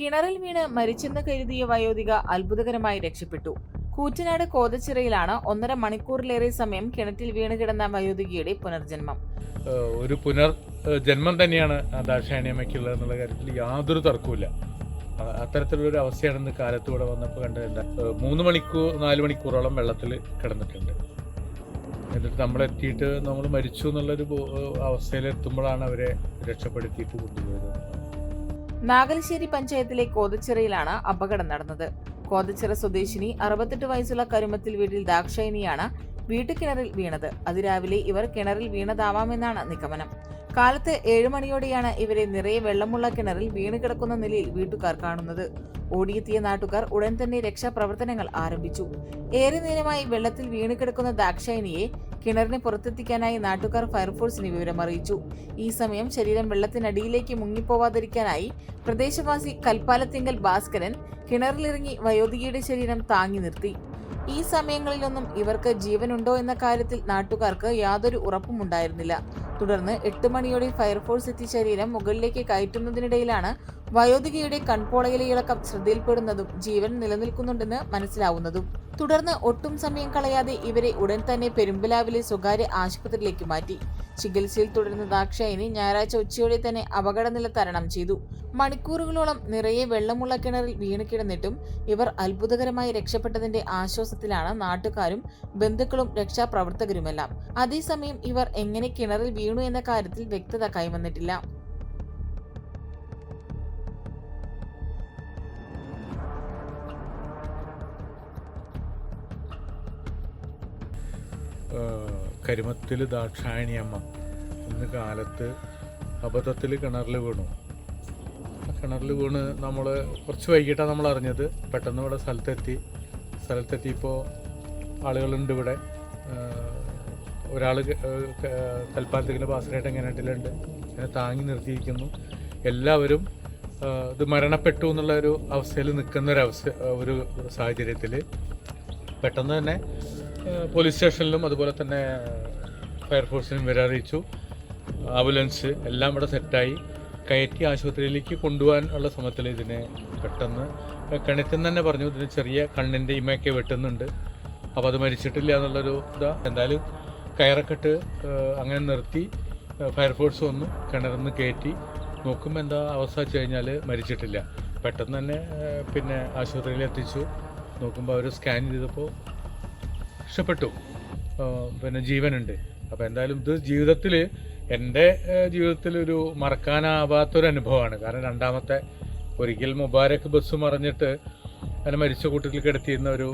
കിണറിൽ വീണ് മരിച്ചെന്ന് കരുതിയ വയോധിക അത്ഭുതകരമായി രക്ഷപ്പെട്ടു. കൂറ്റനാട് കോതച്ചിറയിലാണ് ഒന്നര മണിക്കൂറിലേറെ സമയം കിണറ്റിൽ വീണ് കിടന്ന വയോധികയുടെ പുനർജന്മം. ഒരു പുനർ ജന്മം തന്നെയാണ് ദാക്ഷായണിയമ്മയ്ക്കുള്ളത് എന്നുള്ള കാര്യത്തിൽ യാതൊരു തർക്കവുമില്ല. അ- അത്തരത്തിലുള്ളൊരു അവസ്ഥയാണ് ഇന്ന് കാലത്ത് ഇവിടെ വന്നപ്പോൾ കണ്ടത്. എന്താ മൂന്ന് മണിക്കൂർ നാല് മണിക്കൂറോളം വെള്ളത്തിൽ കിടന്നിട്ടുണ്ട്. എന്നിട്ട് നമ്മൾ എത്തിയിട്ട് നമ്മൾ മരിച്ചു എന്നുള്ളൊരു അവസ്ഥയിലെത്തുമ്പോഴാണ് അവരെ രക്ഷപ്പെടുത്തിയിട്ട് കൊണ്ടുപോയത്. നാഗലശ്ശേരി പഞ്ചായത്തിലെ കോതച്ചിറയിലാണ് അപകടം നടന്നത്. കോതച്ചിറ സ്വദേശിനി അറുപത്തെട്ട് വയസ്സുള്ള കരുമത്തിൽ വീട്ടിൽ ദാക്ഷായണിയാണ് വീട്ടുകിണറിൽ വീണത്. അതിരാവിലെ ഇവർ കിണറിൽ വീണതാവാമെന്നാണ് നിഗമനം. കാലത്ത് ഏഴുമണിയോടെയാണ് ഇവരെ നിറയെ വെള്ളമുള്ള കിണറിൽ വീണ് കിടക്കുന്ന നിലയിൽ വീട്ടുകാർ കാണുന്നത്. ഓടിയെത്തിയ നാട്ടുകാർ ഉടൻ തന്നെ രക്ഷാപ്രവർത്തനങ്ങൾ ആരംഭിച്ചു. ഏറെ നേരമായി വെള്ളത്തിൽ വീണ് കിടക്കുന്ന ദാക്ഷായണിയെ കിണറിന് പുറത്തെത്തിക്കാനായി നാട്ടുകാർ ഫയർഫോഴ്സിനെ വിവരമറിയിച്ചു ഈ സമയം ശരീരം വെള്ളത്തിനടിയിലേക്ക് മുങ്ങിപ്പോവാതിരിക്കാനായി പ്രദേശവാസി കൽപ്പാലത്തിങ്കൽ ഭാസ്കരൻ കിണറിലിറങ്ങി വയോധികയുടെ ശരീരം താങ്ങി നിർത്തി. ഈ സമയങ്ങളിലൊന്നും ഇവർക്ക് ജീവനുണ്ടോ എന്ന കാര്യത്തിൽ നാട്ടുകാർക്ക് യാതൊരു ഉറപ്പുമുണ്ടായിരുന്നില്ല. തുടർന്ന് എട്ട് മണിയോടെ ഫയർഫോഴ്സ് എത്തി ശരീരം മുകളിലേക്ക് കയറ്റുന്നതിനിടയിലാണ് വയോധികയുടെ കൺപോളയിലെ ഇളക്കം ശ്രദ്ധയിൽപ്പെടുന്നതും ജീവൻ നിലനിൽക്കുന്നുണ്ടെന്ന് മനസ്സിലാവുന്നതും. തുടർന്ന് ഒട്ടും സമയം കളയാതെ ഇവരെ ഉടൻ തന്നെ പെരുമ്പലാവിലെ സ്വകാര്യ ആശുപത്രിയിലേക്ക് മാറ്റി. ചികിത്സയിൽ തുടരുന്ന ദാക്ഷായണി ഞായറാഴ്ച ഉച്ചയോടെ തന്നെ അപകടനില തരണം ചെയ്തു. മണിക്കൂറുകളോളം നിറയെ വെള്ളമുള്ള കിണറിൽ വീണ് കിടന്നിട്ടും ഇവർ അത്ഭുതകരമായി രക്ഷപ്പെട്ടതിന്റെ ആശ്വാസത്തിലാണ് നാട്ടുകാരും ബന്ധുക്കളും രക്ഷാപ്രവർത്തകരുമെല്ലാം. അതേസമയം ഇവർ എങ്ങനെ കിണറിൽ വീണു എന്ന കാര്യത്തിൽ വ്യക്തത കൈവന്നിട്ടില്ല. കരിമത്തിൽ ദാക്ഷായണിയമ്മ ഇന്ന് കാലത്ത് അബദ്ധത്തിൽ കിണറിൽ വീണു. കിണറിൽ വീണ് നമ്മൾ കുറച്ച് വൈകിട്ടാണ് നമ്മൾ അറിഞ്ഞത്. പെട്ടെന്ന് ഇവിടെ സ്ഥലത്തെത്തി. സ്ഥലത്തെത്തിയപ്പോൾ ആളുകളുണ്ട് ഇവിടെ. ഒരാൾ തൽപ്പാലത്തേക്കിൽ ബാസ്കറ്റായിട്ട് ഇട്ടിലുണ്ട് അതിനെ താങ്ങി നിർത്തിയിരിക്കുന്നു. എല്ലാവരും ഇത് മരണപ്പെട്ടു എന്നുള്ള ഒരു അവസ്ഥയിൽ നിൽക്കുന്ന ഒരു അവസ്ഥ ഒരു സാഹചര്യത്തിൽ പെട്ടെന്ന് തന്നെ പോലീസ് സ്റ്റേഷനിലും അതുപോലെ തന്നെ ഫയർഫോഴ്സിനും വരെ അറിയിച്ചു. ആംബുലൻസ് എല്ലാം ഇവിടെ സെറ്റായി. കയറ്റി ആശുപത്രിയിലേക്ക് കൊണ്ടുപോകാൻ ഉള്ള ശ്രമത്തിൽ ഇതിനെ പെട്ടെന്ന് കിണറ്റിൽ തന്നെ പറഞ്ഞു. ഇതിന് ചെറിയ കണ്ണിന്റെ ഇമയൊക്കെ വെട്ടുന്നുണ്ട്. അപ്പോൾ അത് മരിച്ചിട്ടില്ല എന്നുള്ളൊരു ഇതാ. എന്തായാലും കയറൊക്കെ ഇട്ട് അങ്ങനെ നിർത്തി ഫയർഫോഴ്സ് വന്ന് കിണറിന്ന് കയറ്റി നോക്കുമ്പോൾ എന്താ അവസ്ഥ വെച്ച് കഴിഞ്ഞാൽ മരിച്ചിട്ടില്ല. പെട്ടെന്ന് തന്നെ പിന്നെ ആശുപത്രിയിൽ എത്തിച്ചു. നോക്കുമ്പോൾ അവർ സ്കാൻ ചെയ്തപ്പോൾ രക്ഷപ്പെട്ടു. പിന്നെ ജീവനുണ്ട്. അപ്പോൾ എന്തായാലും ഇത് ജീവിതത്തിൽ എന്റെ ജീവിതത്തിൽ ഒരു മറക്കാനാവാത്തൊരു അനുഭവമാണ്. കാരണം രണ്ടാമത്തെ ഒരിക്കൽ മുബാരക്ക് ബസ് മറിഞ്ഞിട്ട് അങ്ങനെ മരിച്ച കൂട്ടത്തിൽ കിടത്തിയിരുന്ന ഒരു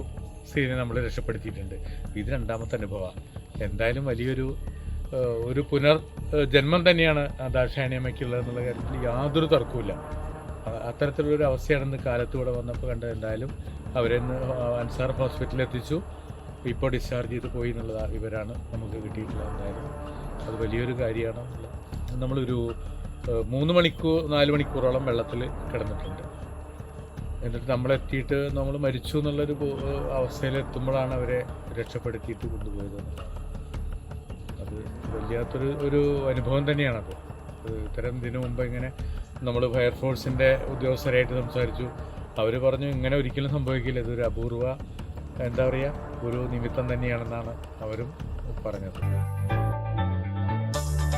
സീനെ നമ്മൾ രക്ഷപ്പെടുത്തിയിട്ടുണ്ട്. ഇത് രണ്ടാമത്തെ അനുഭവമാണ്. എന്തായാലും വലിയൊരു ഒരു പുനർ ജന്മം തന്നെയാണ് ദാക്ഷായണിയമ്മയ്ക്കുള്ളത് എന്നുള്ള കാര്യത്തിൽ യാതൊരു തർക്കവുമില്ല. അത്തരത്തിലുള്ളൊരു അവസ്ഥയാണെന്ന് കാലത്തൂടെ വന്നപ്പോൾ കണ്ടത്. എന്തായാലും അവരെന്ന് അൻസാർ ഹോസ്പിറ്റലിൽ എത്തിച്ചു. ഇപ്പോൾ ഡിസ്ചാർജ് ചെയ്ത് പോയി എന്നുള്ളത് ഇവരാണ് നമുക്ക് കിട്ടിയിട്ടുള്ളത് എന്തായാലും. അത് വലിയൊരു കാര്യമാണ്. നമ്മളൊരു മൂന്ന് മണിക്കൂർ നാല് മണിക്കൂറോളം വെള്ളത്തിൽ കിടന്നിട്ടുണ്ട്. എന്നിട്ട് നമ്മളെത്തിയിട്ട് നമ്മൾ മരിച്ചു എന്നുള്ളൊരു അവസ്ഥയിലെത്തുമ്പോഴാണ് അവരെ രക്ഷപ്പെടുത്തിയിട്ട് കൊണ്ടുപോയത്. അത് വലിയാത്തൊരു ഒരു അനുഭവം തന്നെയാണത്. ഇത്തരം ഇതിനു മുമ്പ് ഇങ്ങനെ നമ്മൾ ഫയർഫോഴ്സിന്റെ ഉദ്യോഗസ്ഥരായിട്ട് സംസാരിച്ചു. അവർ പറഞ്ഞു ഇങ്ങനെ ഒരിക്കലും സംഭവിക്കില്ല. ഇതൊരു അപൂർവ എന്താ പറയുക ഒരു നിമിത്തം തന്നെയാണെന്നാണ് അവരും പറഞ്ഞത്.